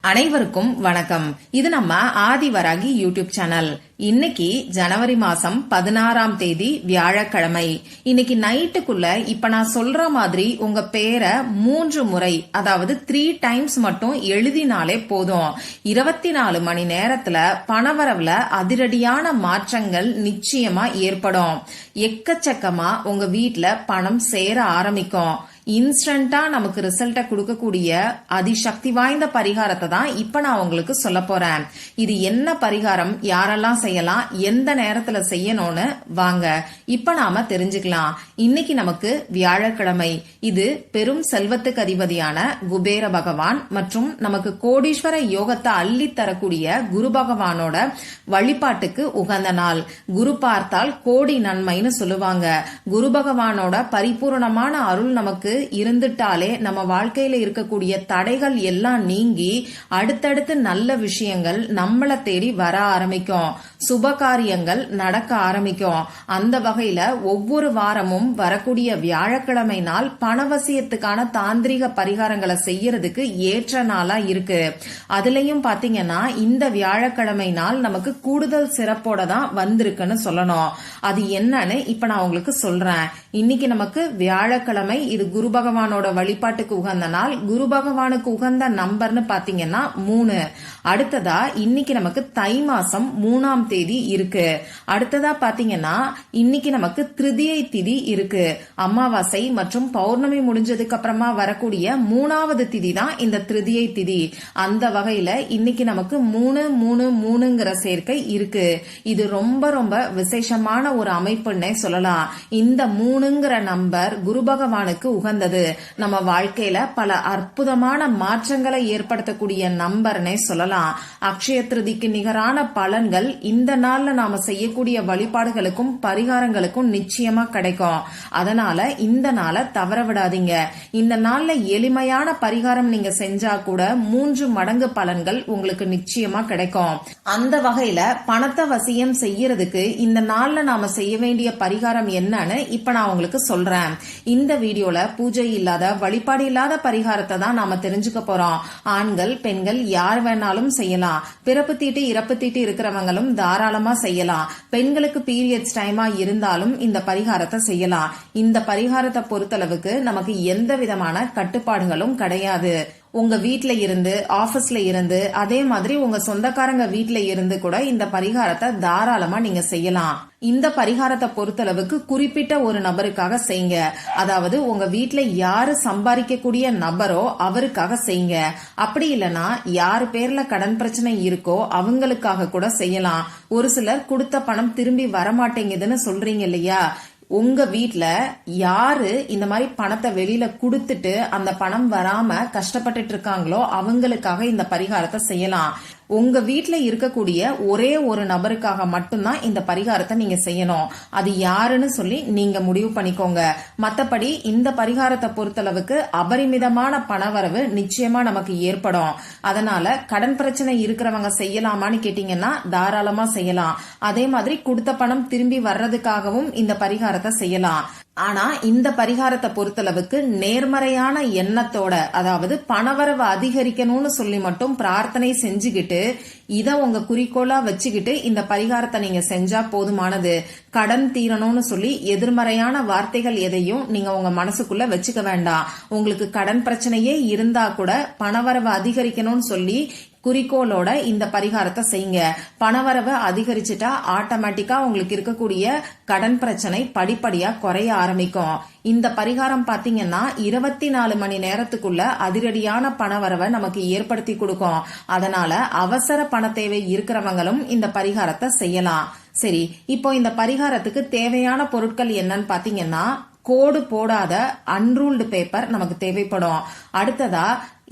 அனைவருக்கும் வணக்கம். இது நம்ம ஆதிவராகி யூடியூப் சேனல். இன்னைக்கு ஜனவரி மாசம் பதினாறாம் தேதி வியாழக்கிழமை. இன்னைக்கு நைட்டுக்குள்ள இப்ப நான் சொல்ற மாதிரி உங்க பேரை மூன்று முறை அதாவது த்ரீ டைம்ஸ் மட்டும் எழுதினாலே போதும். இருபத்தி நாலு மணி நேரத்துல பணவரவுல அதிரடியான மாற்றங்கள் நிச்சயமா ஏற்படும். எக்கச்சக்கமா உங்க வீட்டுல பணம் சேர ஆரம்பிக்கும். இன்ஸ்டண்டா நமக்கு ரிசல்ட்டை கொடுக்கக்கூடிய அதிசக்தி வாய்ந்த பரிகாரத்தை தான் இப்ப நான் உங்களுக்கு சொல்ல போறேன். இது என்ன பரிகாரம்? யாரெல்லாம் செய்யலாம்? எந்த நேரத்துல செய்யணும்னு வாங்க. இப்ப நாம தெரிஞ்சுக்கலாம். இன்னைக்கு நமக்கு வியாழக்கிழமை. இது பெரும் செல்வத்துக்கு அதிபதியான குபேர பகவான் மற்றும் நமக்கு கோடீஸ்வர யோகத்தை அள்ளி தரக்கூடிய குரு பகவானோட வழிபாட்டுக்கு உகந்த நாள். குரு பார்த்தால் கோடி நன்மைன்னு சொல்லுவாங்க. குரு பகவானோட பரிபூரணமான அருள் நமக்கு இருந்துட்டாலே நம்ம வாழ்க்கையில இருக்கக்கூடிய தடைகள் எல்லாம் நீங்கி அடுத்தடுத்து நல்ல விஷயங்கள் நம்மள தேடி வர ஆரம்பிக்கும். சுப காரியங்கள் நடக்க ஆரம்பிக்கும். அந்த வகையில ஒவ்வொரு வாரமும் வரக்கூடிய வியாழக்கிழமை நாள் பணவசியத்துக்கான தாந்திரிக பரிகாரங்களை செய்யறதுக்கு ஏற்ற நாளா இருக்கு. அதுலயும் பாத்தீங்கன்னா இந்த வியாழக்கிழமை நாள் நமக்கு கூடுதல் சிறப்போட தான் வந்திருக்குன்னு சொல்லணும். அது என்னன்னு இப்ப நான் உங்களுக்கு சொல்றேன். இன்னைக்கு நமக்கு வியாழக்கிழமை இது குரு பகவானோட வழிபாட்டுக்கு உகந்த நாள். குரு பகவானுக்கு உகந்த நம்பர்னு பாத்தீங்கன்னா மூணு. அடுத்ததா இன்னைக்கு நமக்கு தை மாசம் மூணாம் தேதி இருக்கு. அடுத்ததா பாத்தீங்கன்னா இன்னைக்கு நமக்கு திருதியை திதி இருக்கு. அமாவாசை மற்றும் பௌர்ணமி முடிஞ்சதுக்கு அப்புறமா வரக்கூடிய மூணாவது திதி தான் இந்த திருதியை திதி. அந்த வகையில இன்னைக்கு நமக்கு மூணு மூணு மூணுங்கிற சேர்க்கை இருக்கு. இது ரொம்ப ரொம்ப விசேஷமான ஒரு அமைப்புன்னே சொல்லலாம். இந்த மூணுங்கிற நம்பர் குரு பகவானுக்கு வந்தது. நம்ம வாழ்க்கையில பல அற்புதமான மாற்றங்களை ஏற்படுத்தக்கூடிய நம்பர்னே சொல்லலாம். அக்ஷய திருதிக்கு நிகரான பலன்கள் இந்த நாள்ல நாம செய்யக்கூடிய வழிபாடுகளுக்கும் பரிகாரங்களுக்கும் நிச்சயமா கிடைக்கும். அதனால இந்த நாளை தவற விடாதீங்க. இந்த நாள்ல எளிமையான பரிகாரம் நீங்க செஞ்சா கூட மூன்று மடங்கு பலன்கள் உங்களுக்கு நிச்சயமா கிடைக்கும். அந்த வகையில பணத்தை வசியம் செய்யறதுக்கு இந்த நாள்ல நாம செய்ய வேண்டிய பரிகாரம் என்னன்னு இப்ப நான் உங்களுக்கு சொல்றேன். இந்த வீடியோல பூஜை இல்லாத வழிபாடு இல்லாத பரிகாரத்தை தான் நாம தெரிஞ்சுக்க போறோம். ஆண்கள் பெண்கள் யார் வேணாலும் செய்யலாம். பிறப்பு தீட்டு இறப்பு தீட்டு இருக்கிறவங்களும் தாராளமா செய்யலாம். பெண்களுக்கு பீரியட்ஸ் டைமா இருந்தாலும் இந்த பரிகாரத்தை செய்யலாம். இந்த பரிகாரத்தை பொறுத்தளவுக்கு நமக்கு எந்த விதமான கட்டுப்பாடுகளும் கிடையாது. உங்க வீட்ல இருந்து ஆபீஸ்ல இருந்து அதே மாதிரி உங்க சொந்தக்காரங்க வீட்ல இருந்து கூட இந்த பரிகாரத்தை தாராளமா நீங்க செய்யலாம். இந்த பரிகாரத்தை பொறுத்தளவுக்கு குறிப்பிட்ட ஒரு நபருக்காக செய்யுங்க. அதாவது உங்க வீட்ல யாரு சம்பாதிக்கக்கூடிய நபரோ அவருக்காக செய்யுங்க. அப்படி இல்லனா யாரு பேர்ல கடன் பிரச்சனை இருக்கோ அவங்களுக்காக கூட செய்யலாம். ஒரு சிலர் கொடுத்த பணம் திரும்பி வரமாட்டேங்குதுன்னு சொல்றீங்க இல்லையா? உங்க வீட்ல யாரு இந்த மாதிரி பணத்தை வெளியில கொடுத்துட்டு அந்த பணம் வராம கஷ்டப்பட்டுட்டு இருக்காங்களோ அவங்களுக்காக இந்த பரிகாரத்தை செய்யலாம். உங்க வீட்டில் இருக்கக்கூடிய ஒரே ஒரு நபருக்காக மட்டும்தான் இந்த பரிகாரத்தை நீங்க செய்யணும். அது யாருன்னு சொல்லி நீங்க முடிவு பண்ணிக்கோங்க. மத்தபடி இந்த பரிகாரத்தை பொறுத்தளவுக்கு அபரிமிதமான பணவரவு நிச்சயமா நமக்கு ஏற்படும். அதனால கடன் பிரச்சனை இருக்கிறவங்க செய்யலாமான்னு கேட்டீங்கன்னா தாராளமா செய்யலாம். அதே மாதிரி கொடுத்த பணம் திரும்பி வர்றதுக்காகவும் இந்த பரிகாரத்தை செய்யலாம். ஆனா இந்த பரிகாரத்தை பொறுத்தளவுக்கு நேர்மறையான எண்ணத்தோட அதாவது பணவரவு அதிகரிக்கணும்னு சொல்லி மட்டும் பிரார்த்தனை செஞ்சுக்கிட்டு இத உங்க குறிக்கோளா வச்சுக்கிட்டு இந்த பரிகாரத்தை நீங்க செஞ்சா போதுமானது கடன் தீரணும்னு சொல்லி எதிர்மறையான வார்த்தைகள் எதையும் நீங்க உங்க மனசுக்குள்ள வச்சுக்க வேண்டாம். உங்களுக்கு கடன் பிரச்சனையே இருந்தா கூட பணவரவு அதிகரிக்கணும்னு சொல்லி குறிக்கோளோட இந்த பரிகாரத்தை செய்யுங்க. பணவரவை அதிகரிச்சுட்டா ஆட்டோமேட்டிக்கா உங்களுக்கு இருக்கக்கூடிய கடன் பிரச்சனை படிப்படியா குறைய ஆரம்பிக்கும். இந்த பரிகாரம் பாத்தீங்கன்னா இருபத்தி நாலு மணி நேரத்துக்குள்ள அதிரடியான பணவரவை நமக்கு ஏற்படுத்தி கொடுக்கும். அதனால அவசர பண தேவை இருக்கிறவங்களும் இந்த பரிகாரத்தை செய்யலாம். சரி இப்போ இந்த பரிகாரத்துக்கு தேவையான பொருட்கள் என்னன்னு பாத்தீங்கன்னா கோடு போடாத அன்ரூல்டு பேப்பர் நமக்கு தேவைப்படும். அடுத்ததா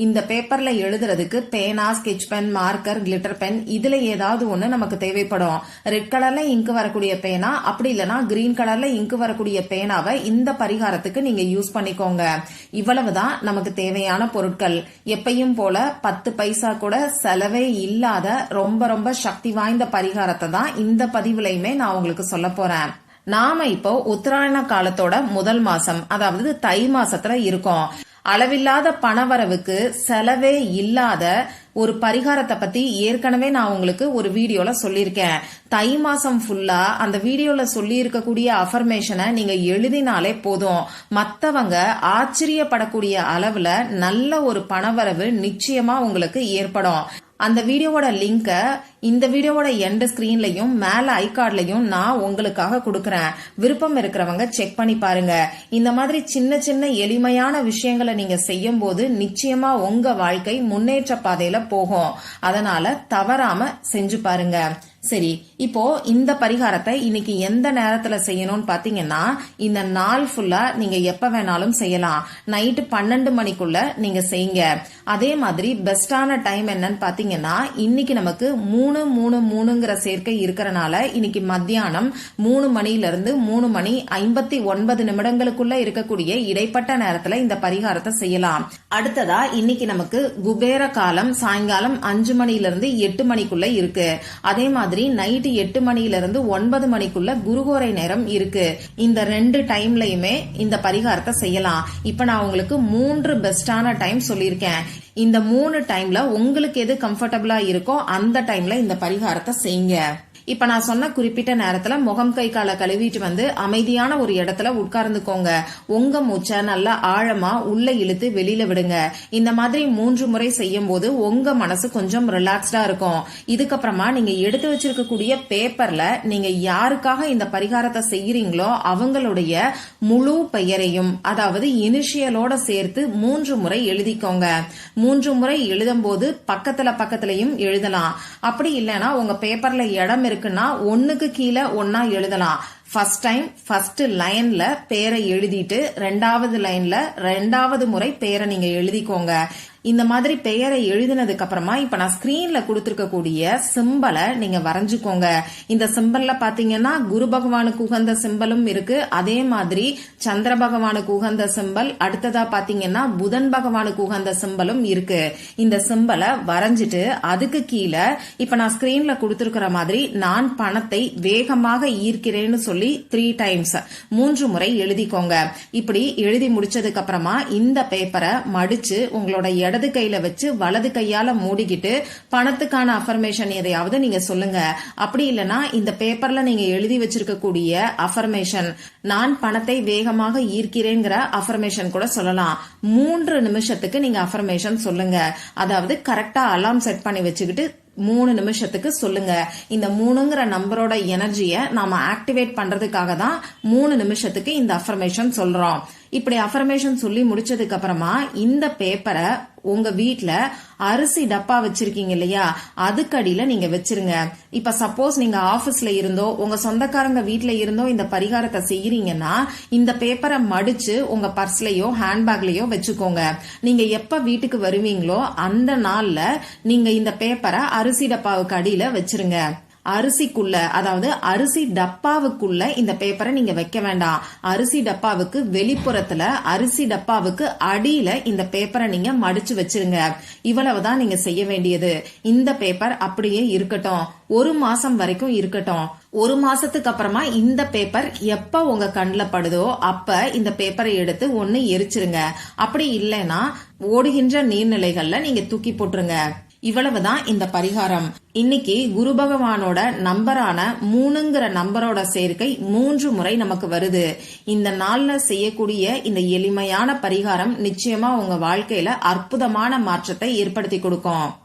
இந்த பேப்பர்ல எழுதுறதுக்கு பேனா sketch pen marker glitter pen இதுல ஏதாவது ஒண்ணு நமக்கு தேவைப்படும். ரெட் கலர்ல இங்கு வரக்கூடிய பேனா அப்படி இல்லைன்னா கிரீன் கலர்ல இங்கு வரக்கூடிய பேனாவை இந்த பரிகாரத்துக்கு நீங்க யூஸ் பண்ணிக்கோங்க. இவ்வளவுதான் நமக்கு தேவையான பொருட்கள். எப்பையும் போல பத்து பைசா கூட செலவே இல்லாத ரொம்ப ரொம்ப சக்தி வாய்ந்த பரிகாரத்தை தான் இந்த பதிவுலையுமே நான் உங்களுக்கு சொல்ல போறேன். நாம இப்போ உத்தராயண காலத்தோட முதல் மாசம் அதாவது தை மாசத்துல இருக்கோம். அளவில்லாத பணவரவுக்கு செலவே இல்லாத ஒரு பரிகாரத்தை பத்தி ஏற்கனவே நான் உங்களுக்கு ஒரு வீடியோல சொல்லியிருக்கேன். தை மாசம் ஃபுல்லா அந்த வீடியோல சொல்லி இருக்கக்கூடிய அஃபர்மேஷனை நீங்க எழுதினாலே போதும். மத்தவங்க ஆச்சரியப்படக்கூடிய அளவுல நல்ல ஒரு பணவரவு நிச்சயமா உங்களுக்கு ஏற்படும். அந்த வீடியோவோட லிங்கை இந்த வீடியோவோட எண்ட் ஸ்கிரீன்லயும் மேல ஐகார்ட்லையும் நான் உங்களுக்காக கொடுக்கறேன். விருப்பம் இருக்கிறவங்க செக் பண்ணி பாருங்க. இந்த மாதிரி சின்ன சின்ன எளிமையான விஷயங்களை நீங்க செய்யும் போது நிச்சயமா உங்க வாழ்க்கை முன்னேற்ற பாதையில போகும். அதனால தவறாம செஞ்சு பாருங்க. சரி இப்போ இந்த பரிகாரத்தை இன்னைக்கு எந்த நேரத்துல செய்யணும்னு பாத்தீங்கன்னா இந்த நாள் ஃபுல்லா நீங்க எப்ப வேணாலும் செய்யலாம். நைட்டு பன்னெண்டு மணிக்குள்ள நீங்க செய்யுங்க. அதே மாதிரி பெஸ்டான டைம் என்னன்னு பாத்தீங்கன்னா இன்னைக்கு நமக்கு மூணு மூணு மூணுங்கிற சேர்க்கை இருக்கிறனால இன்னைக்கு மத்தியானம் மூணு மணில இருந்து மூணு மணி ஐம்பத்தி ஒன்பது நிமிடங்களுக்குள்ள இருக்கக்கூடிய இடைப்பட்ட நேரத்துல இந்த பரிகாரத்தை செய்யலாம். அடுத்ததா இன்னைக்கு நமக்கு குபேர காலம் சாயங்காலம் அஞ்சு மணில இருந்து எட்டு மணிக்குள்ள இருக்கு. அதே மாதிரி நைட்டு எட்டு மணில இருந்து ஒன்பது மணிக்குள்ள குருகோரை நேரம் இருக்கு. இந்த ரெண்டு டைம்லயுமே இந்த பரிகாரத்தை செய்யலாம். இப்ப நான் உங்களுக்கு மூன்று பெஸ்டான டைம் சொல்லியிருக்கேன். இந்த மூணு டைம்ல உங்களுக்கு எது கம்ஃபர்டபுளா இருக்கோ அந்த டைம்ல இந்த பரிகாரத்தை செய்யுங்க. இப்ப நான் சொன்ன குறிப்பிட்ட நேரத்துல முகம் கை காலை கழுவிட்டு வந்து அமைதியான ஒரு இடத்துல உட்கார்ந்துக்கோங்க. உங்க மூச்சை நல்லா ஆழமா உள்ள இழுத்து வெளியில விடுங்க. இந்த மாதிரி மூன்று முறை செய்யும் போது உங்க மனசு கொஞ்சம் ரிலாக்ஸ்டா இருக்கும். இதுக்கப்புறமா நீங்க எடுத்து வச்சிருக்கக்கூடிய பேப்பர்ல நீங்க யாருக்காக இந்த பரிகாரத்தை செய்யறீங்களோ அவங்களுடைய முழு பெயரையும் அதாவது இனிஷியலோட சேர்த்து மூன்று முறை எழுதிக்கோங்க. மூன்று முறை எழுதும் போது பக்கத்துல பக்கத்துலயும் எழுதலாம். அப்படி இல்லைன்னா உங்க பேப்பர்ல இடம் இருக்குன்னா ஒன்னுக்கு கீழே ஒன்னா எழுதலாம். ஃபர்ஸ்ட் டைம் ஃபர்ஸ்ட் லைன்ல பேரை எழுதிட்டு ரெண்டாவது லைன்ல ரெண்டாவது முறை பேரை நீங்க எழுதிக்கோங்க. இந்த மாதிரி பெயரை எழுதினதுக்கு அப்புறமா இப்ப நான் ஸ்கிரீன்ல கொடுத்துருக்கக்கூடிய சிம்பலை நீங்க வரைஞ்சுக்கோங்க. இந்த சிம்பல்ல பாத்தீங்கன்னா குரு பகவானுக்கு உகந்த சிம்பலும் இருக்கு. அதே மாதிரி சந்திர பகவானுக்கு உகந்த சிம்பல் அடுத்ததா பாத்தீங்கன்னா புதன் பகவானுக்கு உகந்த சிம்பலும் இருக்கு. இந்த சிம்பலை வரைஞ்சிட்டு அதுக்கு கீழே இப்ப நான் ஸ்கிரீன்ல கொடுத்துருக்கிற மாதிரி நான் பணத்தை வேகமாக ஈர்க்கிறேன்னு சொல்லி த்ரீ டைம்ஸ் மூன்று முறை எழுதிக்கோங்க. இப்படி எழுதி முடிச்சதுக்கு அப்புறமா இந்த பேப்பரை மடிச்சு உங்களோட இடது கையில வச்சு வலது கையால மூடிக்கிட்டு பணத்துக்கான அஃபர்மேஷன் எதையாவது நீங்க சொல்லுங்க. அப்படி இல்லனா இந்த பேப்பர்ல நீங்க எழுதி வச்சிருக்கக்கூடிய அஃபர்மேஷன் நான் பணத்தை வேகமாக ஈர்க்கிறேங்கிற அஃபர்மேஷன் கூட சொல்லலாம். மூன்று நிமிஷத்துக்கு நீங்க அஃபர்மேஷன் சொல்லுங்க. அதாவது கரெக்டா அலாம் செட் பண்ணி வச்சுக்கிட்டு மூணு நிமிஷத்துக்கு சொல்லுங்க. இந்த மூணுங்கிற நம்பரோட எனர்ஜியை நாம ஆக்டிவேட் பண்றதுக்காக தான் மூணு நிமிஷத்துக்கு இந்த அஃபர்மேஷன் சொல்றோம். இப்படி அஃபர்மேஷன் சொல்லி முடிச்சதுக்கு அப்புறமா இந்த பேப்பரை உங்க வீட்ல அரிசி டப்பா வச்சிருக்கீங்க இல்லையா? அதுக்கடியில நீங்க வச்சிருங்க. இப்ப சப்போஸ் நீங்க ஆபீஸ்ல இருந்தோ உங்க சொந்தக்காரங்க வீட்ல இருந்தோ இந்த பரிகாரத்தை செய்யறீங்கன்னா இந்த பேப்பரை மடிச்சு உங்க பர்ஸ்லயோ ஹேண்ட்பேக்லயோ வச்சுக்கோங்க. நீங்க எப்ப வீட்டுக்கு வருவீங்களோ அந்த நாள்ல நீங்க இந்த பேப்பரை அரிசி டப்பாவுக்கு அடியில வச்சிருங்க. அரிசிக்குள்ள அதாவது அரிசி டப்பாவுக்குள்ள இந்த பேப்பரை நீங்க வைக்க வேண்டாம். அரிசி டப்பாவுக்கு வெளிப்புறத்துல அரிசி டப்பாவுக்கு அடியில இந்த பேப்பரை நீங்க மடிச்சு வச்சிருங்க. இவ்வளவுதான் நீங்க செய்ய வேண்டியது. இந்த பேப்பர் அப்படியே இருக்கட்டும். ஒரு மாசம் வரைக்கும் இருக்கட்டும். ஒரு மாசத்துக்கு அப்புறமா இந்த பேப்பர் எப்ப உங்க கண்ணில் படுதோ அப்ப இந்த பேப்பரை எடுத்து ஒன்னு எரிச்சிருங்க. அப்படி இல்லைன்னா ஓடுகின்ற நீர்நிலைகள்ல நீங்க தூக்கி போட்டுருங்க. இவ்வளவுதான் இந்த பரிகாரம். இன்னைக்கு குரு பகவானோட நம்பரான மூணுங்கிற நம்பரோட சேர்க்கை மூன்று முறை நமக்கு வருது. இந்த நாள்ல செய்யக்கூடிய இந்த எளிமையான பரிகாரம் நிச்சயமா உங்க வாழ்க்கையில அற்புதமான மாற்றத்தை ஏற்படுத்தி கொடுக்கும்.